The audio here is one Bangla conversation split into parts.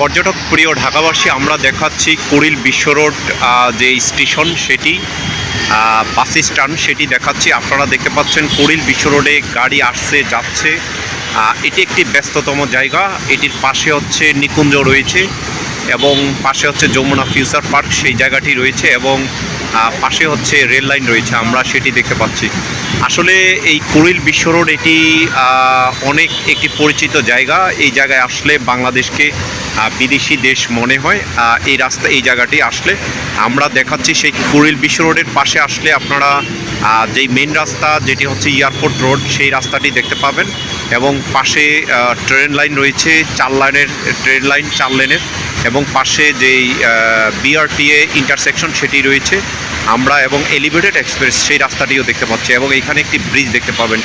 পর্যটক প্রিয় ঢাকাবাসী, আমরা দেখাচ্ছি কুড়িল বিশ্ব রোড যে স্টেশন সেটি বাস স্ট্যান্ড সেটি দেখাচ্ছি। আপনারা দেখতে পাচ্ছেন কুড়িল বিশ্ব রোডে গাড়ি আসছে, যাচ্ছে। এটি একটি ব্যস্ততম জায়গা। এটির পাশে হচ্ছে নিকুঞ্জ রয়েছে এবং পাশে হচ্ছে যমুনা ফিউচার পার্ক, সেই জায়গাটি রয়েছে এবং পাশে হচ্ছে রেল লাইন রয়েছে, আমরা সেটি দেখতে পাচ্ছি। আসলে এই কুড়িল বিশ্ব রোড এটি অনেক একটি পরিচিত জায়গা। এই জায়গায় আসলে বাংলাদেশকে বিদেশি দেশ মনে হয় এই রাস্তা, এই জায়গাটি আসলে। আমরা দেখাচ্ছি সেই কুড়িল বিশ্ব রোডের পাশে আসলে আপনারা যেই মেন রাস্তা, যেটি হচ্ছে এয়ারপোর্ট রোড সেই রাস্তাটি দেখতে পাবেন। এবং পাশে ট্রেন লাইন রয়েছে, চার লাইনের ট্রেন লাইন চার লেনের এবং পাশে যেই বিআরটিএ ইন্টারসেকশন সেটি রয়েছে। আমরা এবং এলিভেটেড এক্সপ্রেস সেই রাস্তাটিও দেখতে পাচ্ছি এবং এখানে একটি ব্রিজ দেখতে পাবেন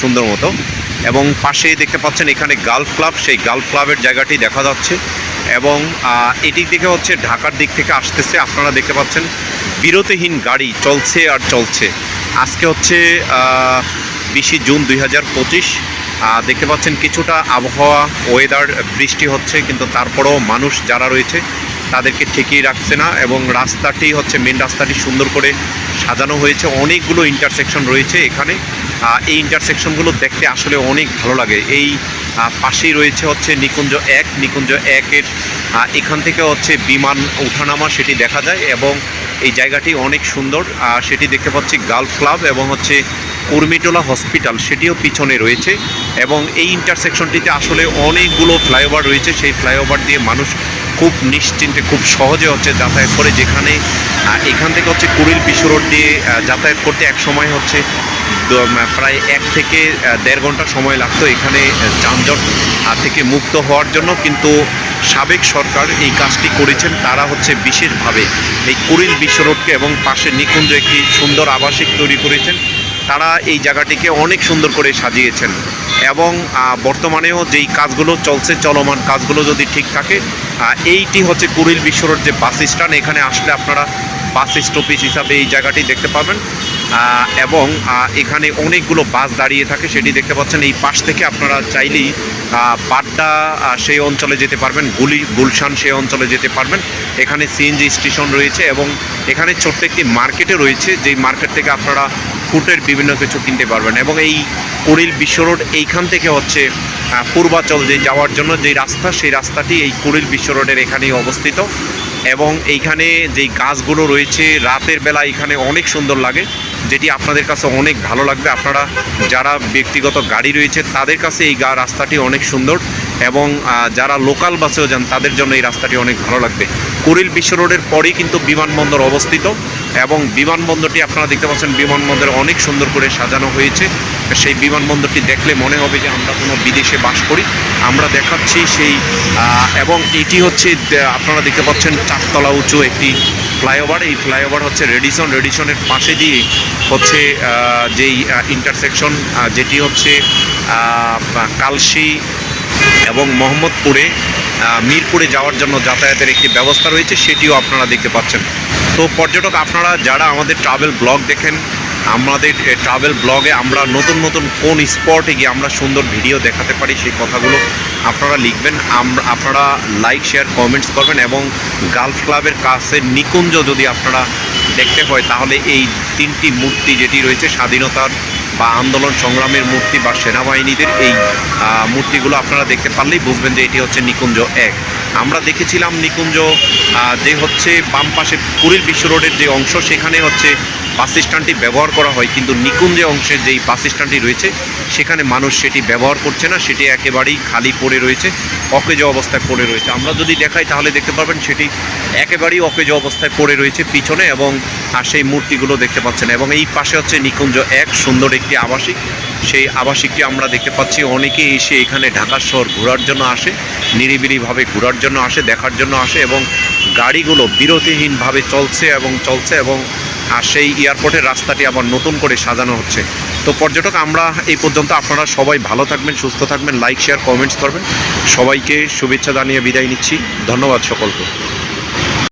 সুন্দর মতো এবং পাশে দেখতে পাচ্ছেন এখানে গালফ ক্লাব সেই গালফ ক্লাবের জায়গাটি দেখা যাচ্ছে এবং এদিক দিকে হচ্ছে ঢাকার দিক থেকে আসতেছে, আপনারা দেখতে পাচ্ছেন বিরতিহীন গাড়ি চলছে আর চলছে। আজকে হচ্ছে বিশে জুন দুই হাজার পঁচিশ দেখতে পাচ্ছেন কিছুটা আবহাওয়া ওয়েদার বৃষ্টি হচ্ছে, কিন্তু তারপরেও মানুষ যারা রয়েছে তাদেরকে ঠেকিয়ে রাখছে না এবং রাস্তাটি হচ্ছে মেন রাস্তাটি সুন্দর করে সাজানো হয়েছে। অনেকগুলো ইন্টারসেকশন রয়েছে এখানে। এই ইন্টারসেকশনগুলো দেখতে আসলে অনেক ভালো লাগে। এই পাশেই রয়েছে হচ্ছে নিকুঞ্জ এক। নিকুঞ্জ একের এখান থেকে হচ্ছে বিমান ওঠানামা সেটি দেখা যায় এবং এই জায়গাটি অনেক সুন্দর। সেটি দেখতে পাচ্ছি গালফ ক্লাব এবং হচ্ছে কুর্মিটোলা হসপিটাল সেটিও পিছনে রয়েছে এবং এই ইন্টারসেকশনটিতে আসলে অনেকগুলো ফ্লাইওভার রয়েছে। সেই ফ্লাইওভার দিয়ে মানুষ খুব নিশ্চিন্তে, খুব সহজে হচ্ছে যাতায়াত করে যেখানে এখান থেকে হচ্ছে কুড়িল বিশ্ব রোড দিয়ে যাতায়াত করতে এক সময় হচ্ছে প্রায় এক থেকে দেড় ঘণ্টা সময় লাগতো এখানে যানজট থেকে মুক্ত হওয়ার জন্য। কিন্তু সাবেক সরকার এই কাজটি করেছেন তারা হচ্ছে বিশেষভাবে এই কুড়িল বিশ্ব রোডকে এবং পাশে নিকুঞ্জ একটি সুন্দর আবাসিক তৈরি করেছেন। তারা এই জায়গাটিকে অনেক সুন্দর করে সাজিয়েছেন। এবং বর্তমানেও যেই কাজগুলো চলছে, চলমান কাজগুলো যদি ঠিক থাকে এইটি হচ্ছে কুড়িল বিশ্ব রোড যে বাস স্ট্যান্ড। এখানে আসলে আপনারা বাস স্টপেজ হিসাবে এই জায়গাটি দেখতে পাবেন। এবং এখানে অনেকগুলো বাস দাঁড়িয়ে থাকে, সেটি দেখতে পাচ্ছেন। এই পাশ থেকে আপনারা চাইলেই বাড্ডা সেই অঞ্চলে যেতে পারবেন, গুলি, গুলশান সেই অঞ্চলে যেতে পারবেন। এখানে সিএনজি স্টেশন রয়েছে এবং এখানে ছোট্ট একটি মার্কেটে রয়েছে। যেই মার্কেট থেকে আপনারা ফুটের বিভিন্ন কিছু কিনতে পারবেন। এবং এই কুড়িল বিশ্ব রোড এইখান থেকে হচ্ছে পূর্বাচল যে যাওয়ার জন্য যে রাস্তা, সেই রাস্তাটি এই কুড়িল বিশ্ব রোডের এখানেই অবস্থিত। এবং এইখানে যেই গাছগুলো রয়েছে, রাতের বেলা এখানে অনেক সুন্দর লাগে, যেটি আপনাদের কাছে অনেক ভালো লাগবে। আপনারা যারা ব্যক্তিগত গাড়ি রয়েছে, তাদের কাছে এই গা, রাস্তাটি অনেক সুন্দর এবং যারা লোকাল বাসেও যান, তাদের জন্য এই রাস্তাটি অনেক ভালো লাগবে। কুড়িল বিশ্ব রোডের পরেই কিন্তু বিমানবন্দর অবস্থিত। এবং বিমানবন্দরটি আপনারা দেখতে পাচ্ছেন, বিমানবন্দর অনেক সুন্দর করে সাজানো হয়েছে। সেই বিমানবন্দরটি দেখলে মনে হবে যে আমরা কোনো বিদেশে বাস করি। আমরা দেখাচ্ছি সেই এবং এটি হচ্ছে আপনারা দেখতে পাচ্ছেন চারতলা উঁচু একটি ফ্লাইওভার। এই ফ্লাইওভার হচ্ছে রেডিসন। রেডিসনের পাশে দিয়ে হচ্ছে যেই ইন্টারসেকশন যেটি হচ্ছে কালশি এবং মোহাম্মদপুরে মিরপুরে যাওয়ার জন্য যাতায়াতের একটি ব্যবস্থা রয়েছে, সেটিও আপনারা দেখতে পাচ্ছেন। তো পর্যটক, আপনারা যারা আমাদের ট্রাভেল ব্লগ দেখেন, আমাদের ট্রাভেল ব্লগে আমরা নতুন নতুন কোন স্পটে গিয়ে আমরা সুন্দর ভিডিও দেখাতে পারি, সেই কথাগুলো আপনারা লিখবেন। আমরা আপনারা লাইক শেয়ার কমেন্টস করবেন এবং গালফ ক্লাবের কাছে নিকুঞ্জ যদি আপনারা দেখতে হয়, তাহলে এই তিনটি মূর্তি যেটি রয়েছে, স্বাধীনতার বা আন্দোলন সংগ্রামের মূর্তি বা সেনাবাহিনীদের এই মূর্তিগুলো আপনারা দেখতে পারলেই বুঝবেন যে এটি হচ্ছে নিকুঞ্জ এক। আমরা দেখেছিলাম নিকুঞ্জ যে হচ্ছে বাম পাশে পুরীর বিশ্ব রোডের যে অংশ, সেখানে হচ্ছে বাস স্ট্যান্ডটি ব্যবহার করা হয়, কিন্তু নিকুঞ্জে অংশের যেই বাস স্ট্যান্ডটি রয়েছে, সেখানে মানুষ সেটি ব্যবহার করছে না, সেটি একেবারেই খালি পড়ে রয়েছে, অকেজ অবস্থায় পড়ে রয়েছে। আমরা যদি দেখাই, তাহলে দেখতে পারবেন সেটি একেবারেই অকেজ অবস্থায় পড়ে রয়েছে পিছনে এবং আর সেই মূর্তিগুলো দেখতে পাচ্ছেন। এবং এই পাশে হচ্ছে নিকুঞ্জ এক, সুন্দর একটি আবাসিক। সেই আবাসিকটি আমরা দেখতে পাচ্ছি অনেকে এসে এখানে ঢাকা শহর ঘোরার জন্য আসে, নিরিবিলিভাবে ঘোরার জন্য আসে, দেখার জন্য আসে এবং গাড়িগুলো বিরতিহীনভাবে চলছে এবং চলছে এবং আর সেই এয়ারপোর্টের রাস্তাটি আবার নতুন করে সাজানো হচ্ছে। তো পর্যটক, আমরা এই পর্যন্ত, আপনারা সবাই ভালো থাকবেন, সুস্থ থাকবেন লাইক শেয়ার কমেন্টস করবেন। সবাইকে শুভেচ্ছা জানিয়ে বিদায় নিচ্ছি। ধন্যবাদ সকলকে।